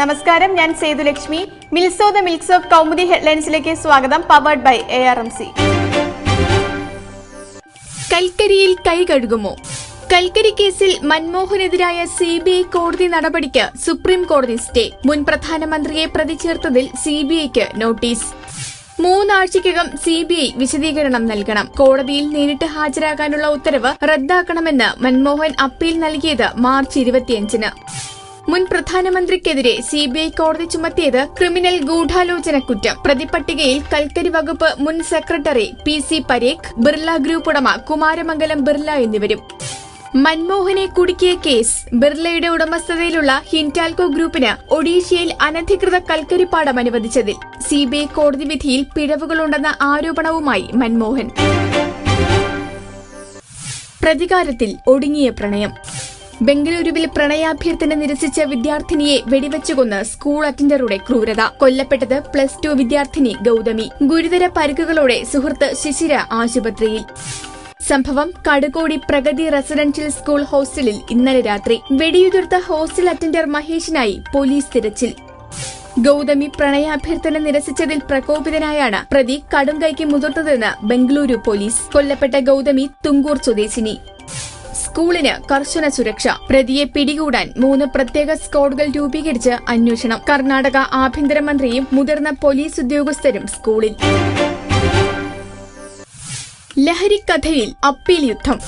നമസ്കാരം ഞാൻ Sethulakshmi മിൽസോ the മിൽക്സ് of Kaumudi ഹെഡ്ലൈൻസിലേക്ക് സ്വാഗതം powered by A R M C കൽക്കരിയിൽ കൈ കഴുകുമോ? കൽക്കരി കേസിൽ മൻമോഹനെതിരായ സി ബി ഐ കോടതി നടപടിക്ക് സുപ്രീം കോടതി സ്റ്റേ. മുൻ പ്രധാനമന്ത്രിയെ പ്രതി ചേർത്തതിൽ സി ബി ഐക്ക് നോട്ടീസ്. മൂന്നാഴ്ചയ്ക്കകം സി ബി ഐ വിശദീകരണം നൽകണം. കോടതിയിൽ നേരിട്ട് ഹാജരാകാനുള്ള ഉത്തരവ് റദ്ദാക്കണമെന്ന് മൻമോഹൻ അപ്പീൽ നൽകിയത് മാർച്ച് ഇരുപത്തിയഞ്ചിന്. മുൻ പ്രധാനമന്ത്രിക്കെതിരെ സിബിഐ കോടതി ചുമത്തിയത് ക്രിമിനൽ ഗൂഢാലോചന കുറ്റം പ്രതിപട്ടികയിൽ കൽക്കരി വകുപ്പ് മുൻ secretary P C Parekh Birla group ഉടമ കുമാരമംഗലം ബിർള എന്നിവരും. മൻമോഹനെ കുടുക്കിയ കേസ് ബിർളയുടെ ഉടമസ്ഥതയിലുള്ള ഹിന്റാൽകോ ഗ്രൂപ്പിന് ഒഡീഷയിൽ അനധികൃത കൽക്കരിപ്പാടം അനുവദിച്ചതിൽ സിബിഐ കോടതി വിധിയിൽ പിഴവുകളുണ്ടെന്ന ആരോപണവുമായി മൻമോഹൻ. പ്രതികാരത്തിൽ ഒടുങ്ങിയ പ്രണയം. ബംഗളൂരുവിൽ പ്രണയാഭ്യർത്ഥന നിരസിച്ച വിദ്യാർത്ഥിനിയെ വെടിവെച്ചുകൊന്ന് സ്കൂൾ അറ്റൻഡറുടെ ക്രൂരത. കൊല്ലപ്പെട്ടത് പ്ലസ് ടു വിദ്യാർത്ഥിനി ഗൌതമി. ഗുരുതര പരിക്കുകളോടെ സുഹൃത്ത് ശിശിര ആശുപത്രിയിൽ. സംഭവം കടുകോടി പ്രഗതി റെസിഡൻഷ്യൽ സ്കൂൾ ഹോസ്റ്റലിൽ ഇന്നലെ രാത്രി. വെടിയുതിർത്ത ഹോസ്റ്റൽ അറ്റൻഡർ മഹേഷിനായി പോലീസ് തിരച്ചിൽ. ഗൌതമി പ്രണയാഭ്യർത്ഥന നിരസിച്ചതിൽ പ്രകോപിതനായാണ് പ്രതി കടുംകൈക്ക് മുതിർത്തതെന്ന് ബംഗളൂരു പോലീസ്. കൊല്ലപ്പെട്ട ഗൌതമി തുങ്കൂർ സ്വദേശിനി. സ്കൂളിന് കർശന സുരക്ഷ. പ്രതിയെ പിടികൂടാൻ മൂന്ന് പ്രത്യേക സ്ക്വാഡുകൾ രൂപീകരിച്ച് അന്വേഷണം. കർണാടക ആഭ്യന്തരമന്ത്രിയും മുതിർന്ന പോലീസ് ഉദ്യോഗസ്ഥരും സ്കൂളിൽ. ലഹരിക്കഥയിൽ അപ്പീൽ യുദ്ധം.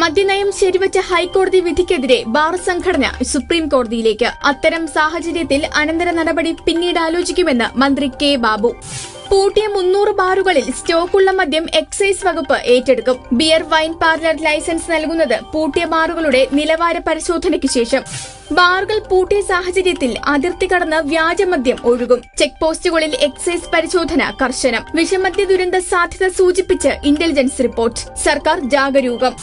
മദ്യനയം ശരിവച്ച ഹൈക്കോടതി വിധിക്കെതിരെ ബാർ സംഘടന സുപ്രീം കോടതിയിലേക്ക്. അത്തരം സാഹചര്യത്തിൽ അനന്തര നടപടി പിന്നീട് ആലോചിക്കുമെന്ന് മന്ത്രി കെ ബാബു. പൂട്ടിയ മുന്നൂറ് ബാറുകളിൽ സ്റ്റോക്കുള്ള മദ്യം എക്സൈസ് വകുപ്പ് ഏറ്റെടുക്കും. ബിയർ വൈൻ പാർലർ ലൈസൻസ് നൽകുന്നത് പൂട്ടിയ ബാറുകളുടെ നിലവാര പരിശോധനയ്ക്ക് ശേഷം. ബാറുകൾ പൂട്ടിയ സാഹചര്യത്തിൽ അതിർത്തി കടന്ന് വ്യാജമദ്യം ഒഴുകും. ചെക്ക് പോസ്റ്റുകളിൽ എക്സൈസ് പരിശോധന കർശനം. വിഷമദ്യ ദുരന്ത സാധ്യത സൂചിപ്പിച്ച് ഇന്റലിജൻസ് റിപ്പോർട്ട് സർക്കാർ ജാഗരൂകം.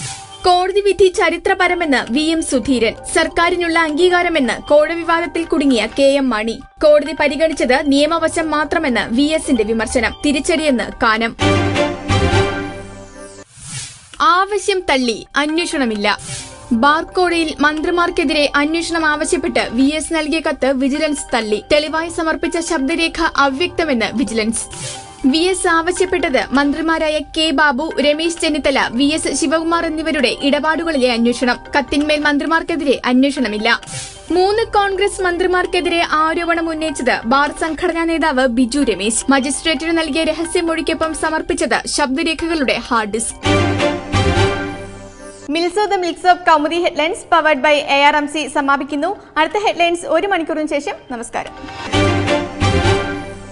കോടതി വിധി ചരിത്രപരമെന്ന് വി എം സുധീരൻ. സർക്കാരിനുള്ള അംഗീകാരമെന്ന് കോഴ വിവാദത്തിൽ കുടുങ്ങിയ കെ എം മണി. കോടതി പരിഗണിച്ചത് നിയമവശം മാത്രമെന്ന് വി എസിന്റെ വിമർശനം. തിരിച്ചടിയെന്ന് കാനം. ആവശ്യം തള്ളി അന്വേഷണമില്ല. ബാർക്കോടയിൽ മന്ത്രിമാർക്കെതിരെ അന്വേഷണം ആവശ്യപ്പെട്ട് വി എസ് നൽകിയ കത്ത് വിജിലൻസ് തള്ളി. തെളിവായി സമർപ്പിച്ച ശബ്ദരേഖ അവ്യക്തമെന്ന് വിജിലൻസ്. വി എസ് ആവശ്യപ്പെട്ടത് മന്ത്രിമാരായ K Babu Ramesh Chennithala V S Sivakumar എന്നിവരുടെ ഇടപാടുകളിലെ അന്വേഷണം. കത്തിന്മേൽ മന്ത്രിമാർക്കെതിരെ അന്വേഷണമില്ല. മൂന്ന് കോൺഗ്രസ് മന്ത്രിമാർക്കെതിരെ ആരോപണം ഉന്നയിച്ചത് ബാർ സംഘടനാ നേതാവ് ബിജു രമേശ്. മജിസ്ട്രേറ്റിന് നൽകിയ രഹസ്യമൊഴിക്കൊപ്പം സമർപ്പിച്ചത് ശബ്ദരേഖകളുടെ hard disk. Mills of the mills of Kaumudi headlines powered by A R M C സമാപിക്കുന്നു. അടുത്ത ഹെഡ്ലൈൻസ് ഒരു മണിക്കൂറിന് ശേഷം. നമസ്കാരം.